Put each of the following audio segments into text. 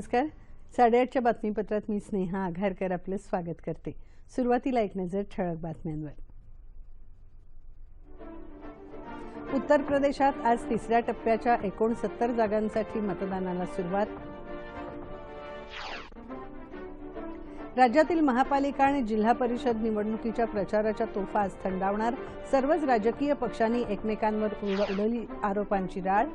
नमस्कार. साडेआठच्या बातमीपत्रात मी स्नेहा आघारकर आपलं स्वागत करते. सुरुवातीला एक नजर ठळक बातम्यांवर. उत्तर प्रदेशात आज तिसऱ्या टप्प्याच्या एकोणसत्तर जागांसाठी मतदानाला सुरुवात. राज्यातील महापालिका आणि जिल्हा परिषद निवडणुकीच्या प्रचाराच्या तोफा आज थंडावणार. सर्वच राजकीय पक्षांनी एकमेकांवर उडवली आरोपांची राळ.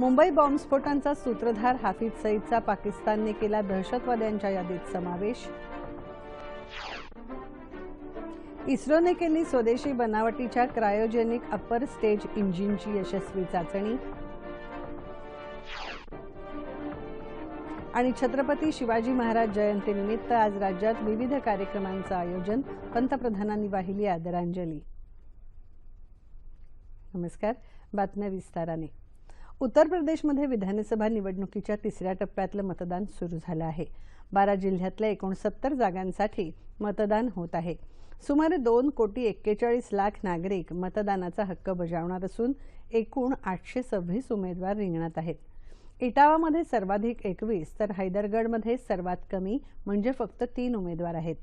मुंबई बॉम्बस्फोटांचा सूत्रधार हाफिज सईदचा पाकिस्तानने केला दहशतवाद्यांच्या यादीत समावेश. इस्रोने केली स्वदेशी बनावटीच्या क्रायोजेनिक अप्पर स्टेज इंजिनची यशस्वी चाचणी. आणि छत्रपती शिवाजी महाराज जयंतीनिमित्त आज राज्यात विविध कार्यक्रमांचं आयोजन. पंतप्रधानांनी वाहिली आदरांजली. नमस्कार. बातम्या विस्ताराने. उत्तर प्रदेशमध्ये विधानसभा निवडणुकीच्या तिसऱ्या टप्प्यातलं मतदान सुरू झालं आहे. बारा जिल्ह्यातल्या एकोणसत्तर जागांसाठी मतदान होत आहे. सुमारे दोन कोटी एक्केचाळीस लाख नागरिक मतदानाचा हक्क बजावणार असून एकूण आठशे सव्वीस उमेदवार रिंगणात आहेत. इटावामध्ये सर्वाधिक एकवीस तर हैदरगडमध्ये सर्वात कमी म्हणजे फक्त तीन उमेदवार आहेत.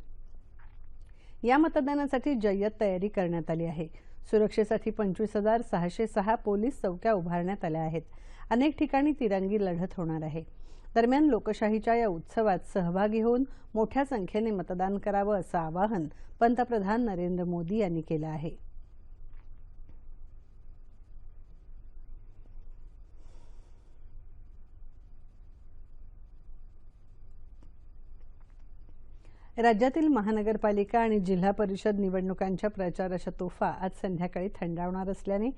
या मतदानासाठी जय्यत तयारी करण्यात आली आहे. सुरक्षेसाठी पंचवीस हजार सहाशे सहा पोलीस चौक्या उभारण्यात आल्या आहेत. अनेक ठिकाणी तिरंगी लढत होणार आहे. दरम्यान लोकशाहीच्या या उत्सवात सहभागी होऊन मोठ्या संख्येने मतदान करावं असं आवाहन पंतप्रधान नरेंद्र मोदी यांनी केलं आहे. राज्यातील महानगरपालिका आणि जिल्हा परिषद निवडणुकांच्या प्रचाराच्या तोफा आज संध्याकाळी थंडावणार असल्याने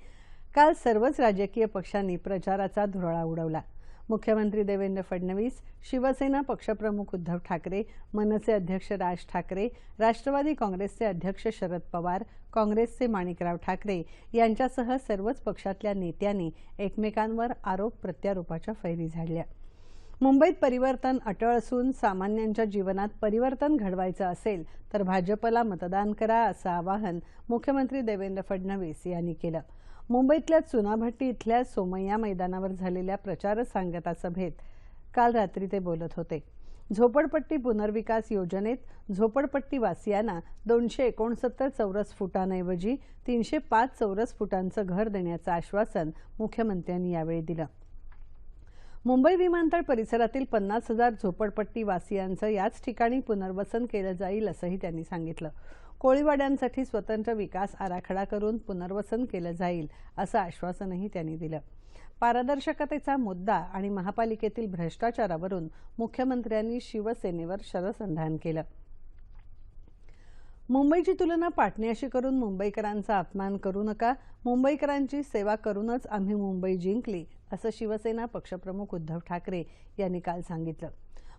काल सर्वच राजकीय पक्षांनी प्रचाराचा धुरळा उडवला. मुख्यमंत्री देवेंद्र फडणवीस शिवसेना पक्षप्रमुख उद्धव ठाकरे मनसे अध्यक्ष राज ठाकरे राष्ट्रवादी काँग्रेसचे अध्यक्ष शरद पवार काँग्रेसचे माणिकराव ठाकरे यांच्यासह सर्वच पक्षातल्या नेत्यांनी एकमेकांवर आरोप प्रत्यारोपाच्या फैरी झाडल्या. मुंबईत परिवर्तन अटळ असून सामान्यांच्या जीवनात परिवर्तन घडवायचं असेल तर भाजपला मतदान करा असं आवाहन मुख्यमंत्री देवेंद्र फडणवीस यांनी केलं. मुंबईतल्या चुनाभट्टी इथल्या सोमय्या मैदानावर झालेल्या प्रचार सांगता सभेत काल रात्री ते बोलत होते. झोपडपट्टी पुनर्विकास योजनेत झोपडपट्टीवासियांना दोनशे एकोणसत्तर चौरस फुटांऐवजी तीनशे पाच चौरस फुटांचं घर देण्याचं आश्वासन मुख्यमंत्र्यांनी यावेळी दिलं. मुंबई विमानतळ परिसरातील पन्नास हजार झोपडपट्टी वासियांचं याच ठिकाणी पुनर्वसन केलं जाईल असंही त्यांनी सांगितलं. कोळीवाड्यांसाठी स्वतंत्र विकास आराखडा करून पुनर्वसन केलं जाईल असं आश्वासनही त्यांनी दिलं. पारदर्शकतेचा मुद्दा आणि महापालिकेतील भ्रष्टाचारावरून मुख्यमंत्र्यांनी शिवसेनेवर शरसंधान केलं. मुंबईची तुलना पाटण्याशी करून मुंबईकरांचा अपमान करू नका. मुंबईकरांची सेवा करूनच आम्ही मुंबई जिंकली असं शिवसेना पक्षप्रमुख उद्धव ठाकरे यांनी काल सांगितलं.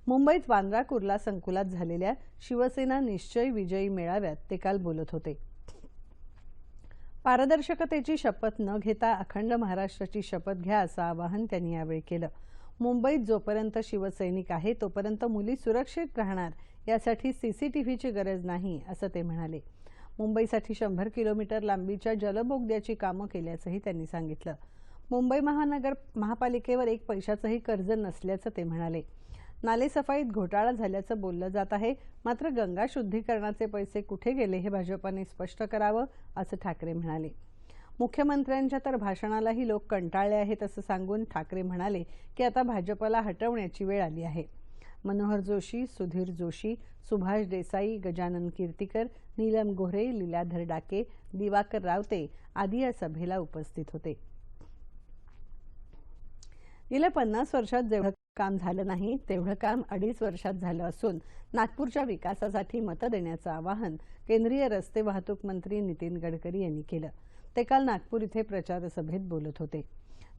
मुंबईत वांद्रा कुर्ला संकुलात झालेल्या शिवसेना निश्चय विजयी मेळाव्यात ते काल बोलत होते. पारदर्शकतेची शपथ न घेता अखंड महाराष्ट्राची शपथ घ्या असं आवाहन त्यांनी यावेळी केलं. मुंबईत जोपर्यंत शिवसैनिक आहे तोपर्यंत मुली सुरक्षित राहणार यासाठी व्हीची गरज नाही असं ते म्हणाले. मुंबईसाठी शंभर किलोमीटर लांबीच्या जलबोगद्याची कामं केल्याचंही त्यांनी सांगितलं. मुंबई महानगर महापालिकेवर एक पैशाचंही कर्ज नसल्याचं ते म्हणाले. नालेसफाईत घोटाळा झाल्याचं बोललं जात आहे मात्र गंगा शुद्धीकरणाचे पैसे कुठे गेले हे भाजपाने स्पष्ट करावं असं ठाकरे म्हणाले. मुख्यमंत्र्यांच्या तर भाषणालाही लोक कंटाळले आहेत असं सांगून ठाकरे म्हणाले की आता भाजपला हटवण्याची वेळ आली आहे. मनोहर जोशी सुधीर जोशी सुभाष देसाई गजानन कीर्तीकर नीलम गोऱ्हे लीलाधर डाके दिवाकर रावते आदी या सभेला उपस्थित होते. गेल्या पन्नास वर्षात जेवढं काम झालं नाही तेवढं काम अडीच वर्षात झालं असून नागपूरच्या विकासासाठी मतं देण्याचं आवाहन केंद्रीय रस्ते वाहतूक मंत्री नितीन गडकरी यांनी केलं. ते काल नागपूर इथे प्रचार सभेत बोलत होते.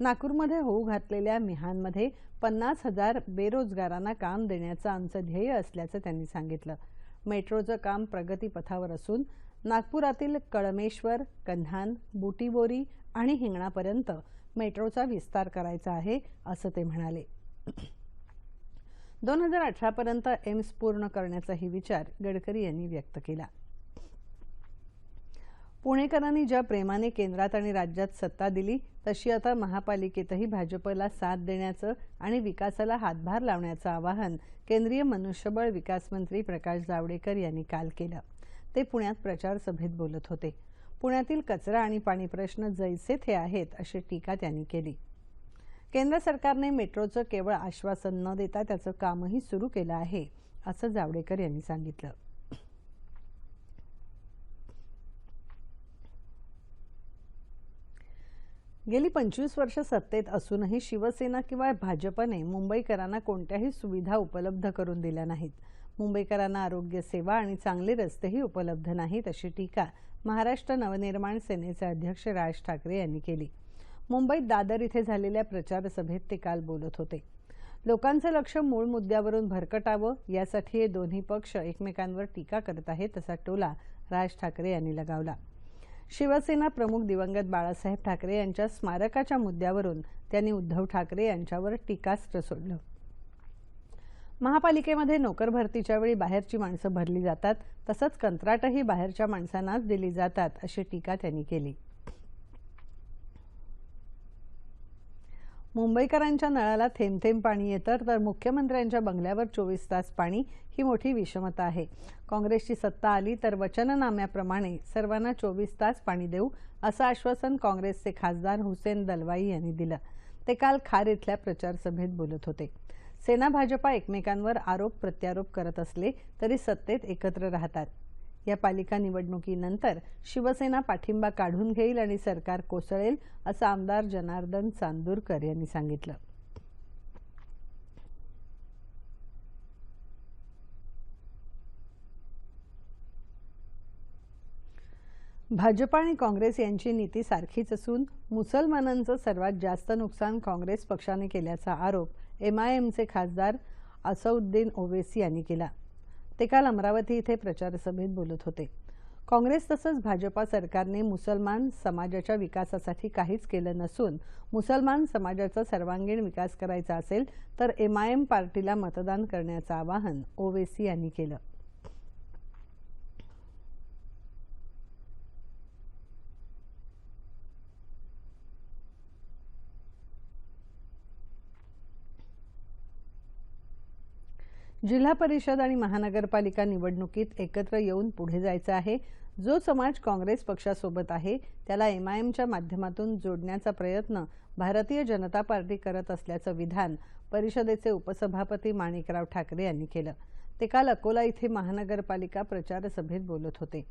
नागपूरमध्ये होऊ घातलेल्या मिहानमध्ये पन्नास हजार बेरोजगारांना काम देण्याचं आमचं ध्येय असल्याचं त्यांनी सांगितलं. मेट्रोचं काम प्रगतीपथावर असून नागपुरातील कळमेश्वर कन्हान बुटीबोरी आणि हिंगणापर्यंत मेट्रोचा विस्तार करायचा आहे असं ते म्हणाले. दोन हजार अठरापर्यंत एम्स पूर्ण करण्याचाही विचार गडकरी यांनी व्यक्त केला. पुणेकरांनी ज्या प्रेमाने केंद्रात आणि राज्यात सत्ता दिली तशी आता महापालिकेतही भाजपला साथ देण्याचं आणि विकासाला हातभार लावण्याचं आवाहन केंद्रीय मनुष्यबळ विकास मंत्री प्रकाश जावडेकर यांनी काल केलं. ते पुण्यात प्रचार सभेत बोलत होते. पुण्यातील कचरा आणि पाणी प्रश्न जैसे थे आहेत अशी टीका त्यांनी केली. केंद्र सरकारने मेट्रोचं केवळ आश्वासन न देता त्याचं कामही सुरू केलं आहे असं जावडेकर यांनी सांगितलं. गेली पंचवीस वर्ष सत्तेत असूनही शिवसेना किंवा भाजपने मुंबईकरांना कोणत्याही सुविधा उपलब्ध करून दिल्या नाहीत. मुंबईकरांना आरोग्य सेवा आणि चांगले रस्तेही उपलब्ध नाहीत अशी टीका महाराष्ट्र नवनिर्माण सेनेचे अध्यक्ष राज ठाकरे यांनी केली. मुंबईत दादर इथे झालेल्या प्रचार सभेत ते काल बोलत होते. लोकांचं लक्ष मूळ मुद्द्यावरून भरकटावं यासाठी हे दोन्ही पक्ष एकमेकांवर टीका करत आहेत असा टोला राज ठाकरे यांनी लगावला. शिवसेना प्रमुख दिवंगत बाळासाहेब ठाकरे यांच्या स्मारकाच्या मुद्द्यावरून त्यांनी उद्धव ठाकरे यांच्यावर टीकास्त्र सोडलं. महापालिकेमध्ये नोकर भरतीच्या वेळी बाहेरची माणसं भरली जातात तसंच कंत्राटही बाहेरच्या माणसांनाच दिली जातात अशी टीका त्यांनी केली. मुंबईकरांच्या नळाला थेंब थेंब पाणी येतं तर मुख्यमंत्र्यांच्या बंगल्यावर चोवीस तास पाणी ही मोठी विषमता आहे. काँग्रेसची सत्ता आली तर वचननाम्याप्रमाणे सर्वांना चोवीस तास पाणी देऊ असं आश्वासन काँग्रेसचे खासदार हुसेन दलवाई यांनी दिलं. ते काल खार इथल्या प्रचारसभेत बोलत होते. सेना भाजपा एकमेकांवर आरोप प्रत्यारोप करत असले तरी सत्तेत एकत्र राहतात. या पालिका निवडणुकीनंतर शिवसेना पाठिंबा काढून घेईल आणि सरकार कोसळेल असं आमदार जनार्दन चांदूरकर यांनी सांगितलं. भाजप आणि काँग्रेस यांची नीती सारखीच असून मुसलमानांचं सर्वात जास्त नुकसान काँग्रेस पक्षाने केल्याचा आरोप एमआयएमचे खासदार असउद्दीन ओवेसी यांनी केला. ते काल अमरावती इथे प्रचारसभेत बोलत होते. काँग्रेस तसंच भाजपा सरकारने मुसलमान समाजाच्या विकासासाठी काहीच केलं नसून मुसलमान समाजाचा सर्वांगीण विकास करायचा असेल तर एमआयएम पार्टीला मतदान करण्याचं आवाहन ओवेसी यांनी केलं. जिल्हा परिषद आणि महानगरपालिका निवडणुकीत एकत्र येऊन पुढे जायचं आहे. जो समाज काँग्रेस पक्षासोबत आहे त्याला एमआयएमच्या माध्यमातून जोडण्याचा प्रयत्न भारतीय जनता पार्टी करत असल्याचं विधान परिषदेचे उपसभापती माणिकराव ठाकरे यांनी केलं. ते काल अकोला इथे महानगरपालिका प्रचार सभेत बोलत होते.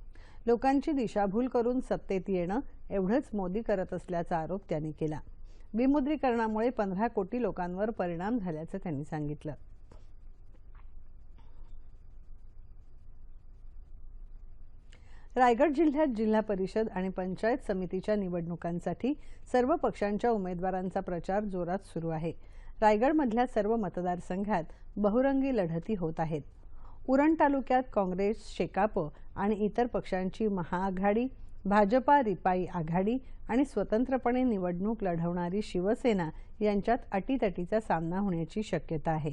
लोकांची दिशाभूल करून सत्तेत येणं एवढंच मोदी करत असल्याचा आरोप त्यांनी केला. विमुद्रीकरणामुळे पंधरा कोटी लोकांवर परिणाम झाल्याचं त्यांनी सांगितलं. रायगड जिल्ह्यात जिल्हा परिषद आणि पंचायत समितीच्या निवडणुकांसाठी सर्व पक्षांच्या उमेदवारांचा प्रचार जोरात सुरू आहे. रायगडमधल्या सर्व मतदारसंघात बहुरंगी लढती होत आहेत. उरण तालुक्यात काँग्रेस शेकाप आणि इतर पक्षांची महाआघाडी भाजपा रिपाई आघाडी आणि स्वतंत्रपणे निवडणूक लढवणारी शिवसेना यांच्यात अटीतटीचा सामना होण्याची शक्यता आहे.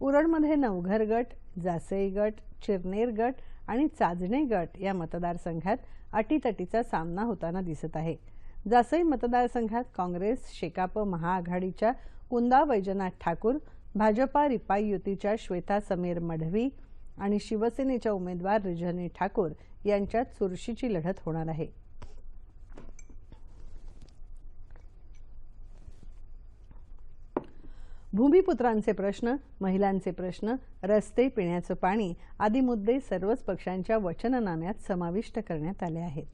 उरणमध्ये नवघर गट जासई गट चिरनेर गट आणि चाचणे गट या मतदारसंघात अटीतटीचा सामना होताना दिसत आहे. जासई मतदारसंघात काँग्रेस शेकाप महाआघाडीच्या कुंदा वैजनाथ ठाकूर भाजपा रिपाई युतीच्या श्वेता समीर मढवी आणि शिवसेनेच्या उमेदवार रिजनी ठाकूर यांच्यात चुरशीची लढत होणार आहे. भूमिपुत्रांचे प्रश्न महिलांचे प्रश्न रस्ते पिण्याचं पाणी आदी मुद्दे सर्वच पक्षांच्या वचननाम्यात समाविष्ट करण्यात आले आहेत.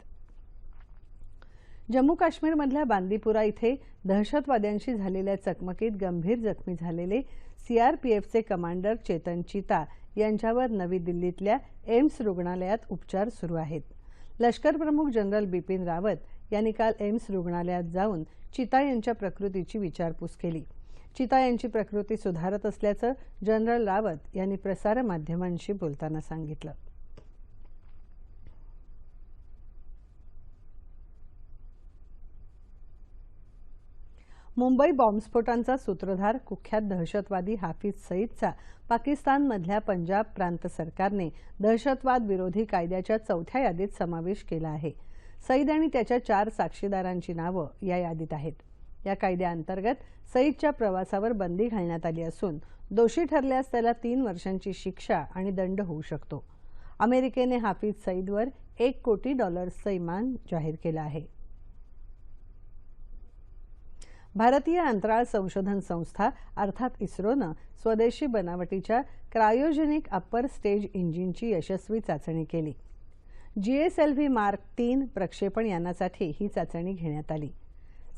जम्मू काश्मीरमधल्या बांदीपुरा इथे दहशतवाद्यांशी झालेल्या चकमकीत गंभीर जखमी झालेले सीआरपीएफचे कमांडर चेतन चिता यांच्यावर नवी दिल्लीतल्या एम्स रुग्णालयात उपचार सुरू आहेत. लष्कर प्रमुख जनरल बिपिन रावत यांनी काल एम्स रुग्णालयात जाऊन चिता यांच्या प्रकृतीची विचारपूस केली. चिता यांची प्रकृती सुधारत असल्याचं जनरल रावत यांनी प्रसारमाध्यमांशी बोलताना सांगितलं. मुंबई बॉम्बस्फोटांचा सूत्रधार कुख्यात दहशतवादी हाफिज सईदचा पाकिस्तानमधल्या पंजाब प्रांत सरकारने दहशतवाद विरोधी कायद्याच्या चौथ्या यादीत समावेश केला आहे. सईद आणि त्याच्या चार साक्षीदारांची नावं या यादीत आहेत. या कायद्याअंतर्गत सईदच्या प्रवासावर बंदी घालण्यात आली असून दोषी ठरल्यास त्याला तीन वर्षांची शिक्षा आणि दंड होऊ शकतो. अमेरिकेने हाफिज सईदवर एक कोटी डॉलर्सचं इमान जाहीर केलं आहे. भारतीय अंतराळ संशोधन संस्था अर्थात इस्रोनं स्वदेशी बनावटीच्या क्रायोजेनिक अप्पर स्टेज इंजिनची यशस्वी चाचणी केली. जीएसएलव्ही मार्क तीन प्रक्षेपण यानासाठी ही चाचणी घेण्यात आली.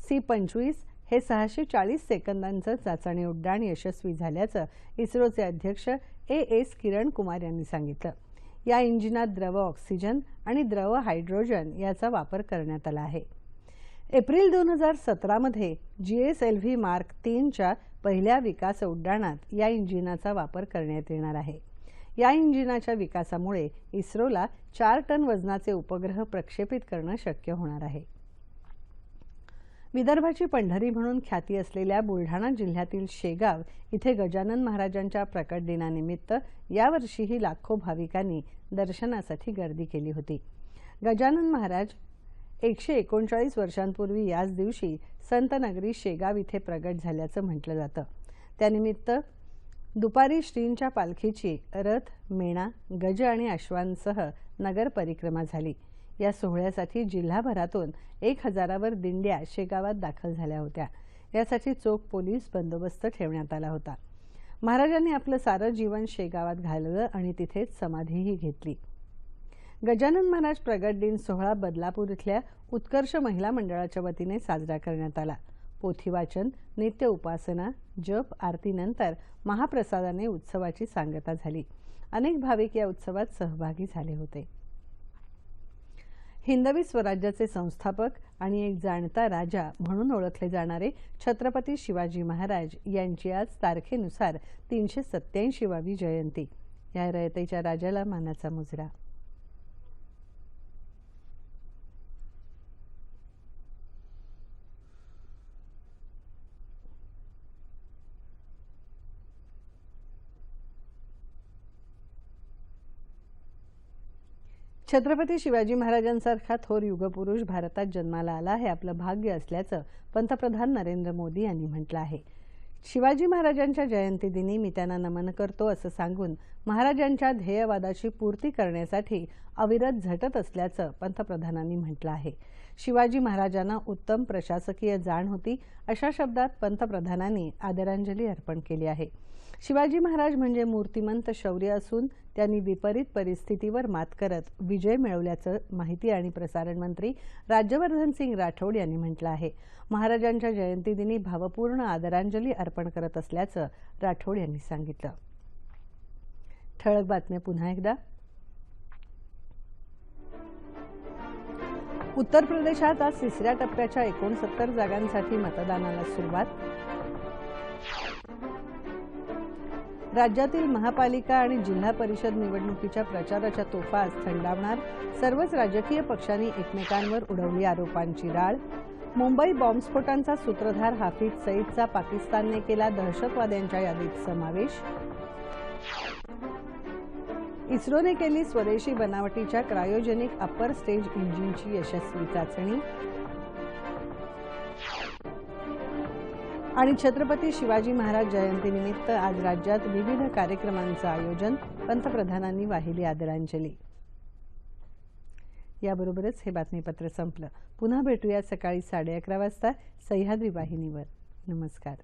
सी पंचवीस हे सहाशे चाळीस सेकंदांचं चाचणी उड्डाण यशस्वी झाल्याचं इस्रोचे अध्यक्ष ए एस किरण कुमार यांनी सांगितलं. या इंजिनात द्रव ऑक्सिजन आणि द्रव हायड्रोजन याचा वापर करण्यात आला आहे. एप्रिल दोन हजार सतरामध्ये G S L V mark तीनच्या पहिल्या विकास उड्डाणात या इंजिनाचा वापर करण्यात येणार आहे. या इंजिनाच्या विकासामुळे इस्रोला चार टन वजनाचे उपग्रह प्रक्षेपित करणं शक्य होणार आहे. विदर्भाची पंढरी म्हणून ख्याती असलेल्या बुलढाणा जिल्ह्यातील शेगाव इथे गजानन महाराजांच्या प्रकट दिनानिमित्त यावर्षीही लाखो भाविकांनी दर्शनासाठी गर्दी केली होती. गजानन महाराज एकशे एकोणचाळीस वर्षांपूर्वी याच दिवशी संतनगरी शेगाव इथे प्रगट झाल्याचं म्हटलं जातं. त्यानिमित्त दुपारी श्रींच्या पालखीची रथ मेणा गज आणि अश्वांसह नगर परिक्रमा झाली. या सोहळ्यासाठी जिल्हाभरातून एक हजारावर दिंड्या शेगावात दाखल झाल्या होत्या. यासाठी चोख पोलीस बंदोबस्त ठेवण्यात आला होता. महाराजांनी आपलं सारं जीवन शेगावात घालवलं आणि तिथेच समाधीही घेतली. गजानन महाराज प्रगट दिन सोहळा बदलापूर इथल्या उत्कर्ष महिला मंडळाच्या वतीने साजरा करण्यात आला. पोथी वाचन नित्य उपासना जप आरतीनंतर महाप्रसादाने उत्सवाची सांगता झाली. अनेक भाविक या उत्सवात सहभागी झाले होते. हिंदवी स्वराज्याचे संस्थापक आणि एक जाणता राजा म्हणून ओळखले जाणारे छत्रपती शिवाजी महाराज यांची आज तारखेनुसार तीनशे सत्याऐंशीवावी जयंती. या रयतेच्या राजाला मानाचा मुजरा. छत्रपती शिवाजी महाराजांसारखा थोर युगपुरुष भारतात जन्माला आला हे आपलं भाग्य असल्याचं पंतप्रधान नरेंद्र मोदी यांनी म्हटलं आहे. शिवाजी महाराजांच्या जयंतीदिनी मी त्यांना नमन करतो असं सांगून महाराजांच्या ध्येयवादाची पूर्ती करण्यासाठी अविरत झटत असल्याचं पंतप्रधानांनी म्हटलं आहे. शिवाजी महाराजांना उत्तम प्रशासकीय जाण होती अशा शब्दात पंतप्रधानांनी आदरांजली अर्पण केली आहे. शिवाजी महाराज म्हणजे मूर्तिमंत शौर्य असून त्यांनी विपरीत परिस्थितीवर मात करत विजय मिळवल्याचं माहिती आणि प्रसारण मंत्री राज्यवर्धन सिंग राठोड यांनी म्हटलं आहे. महाराजांच्या जयंतीदिनी भावपूर्ण आदरांजली अर्पण करत असल्याचं राठोड यांनी सांगितलं. ठळक बातम्या पुन्हा एकदा. उत्तर प्रदेशात आज तिसऱ्या टप्प्याच्या एकोणसत्तर जागांसाठी मतदानाला सुरुवात. राज्यातील महापालिका आणि जिल्हा परिषद निवडणुकीच्या प्रचाराच्या तोफा आज थंडावणार. सर्वच राजकीय पक्षांनी एकमेकांवर उडवली आरोपांची राळ. मुंबई बॉम्बस्फोटांचा सूत्रधार हाफिज सईदचा पाकिस्तानने केला दहशतवाद्यांच्या यादीत समावेश. इस्रोने केली स्वदेशी बनावटीच्या क्रायोजेनिक अप्पर स्टेज इंजिनची यशस्वी चाचणी. आणि छत्रपती शिवाजी महाराज जयंतीनिमित्त आज राज्यात विविध कार्यक्रमांचं आयोजन. पंतप्रधानांनी वाहिली आदरांजली. याबरोबरच हे बातमीपत्र संपलं. पुन्हा भेटूया सकाळी साडे अकरा वाजता सह्याद्री वाहिनीवर. नमस्कार.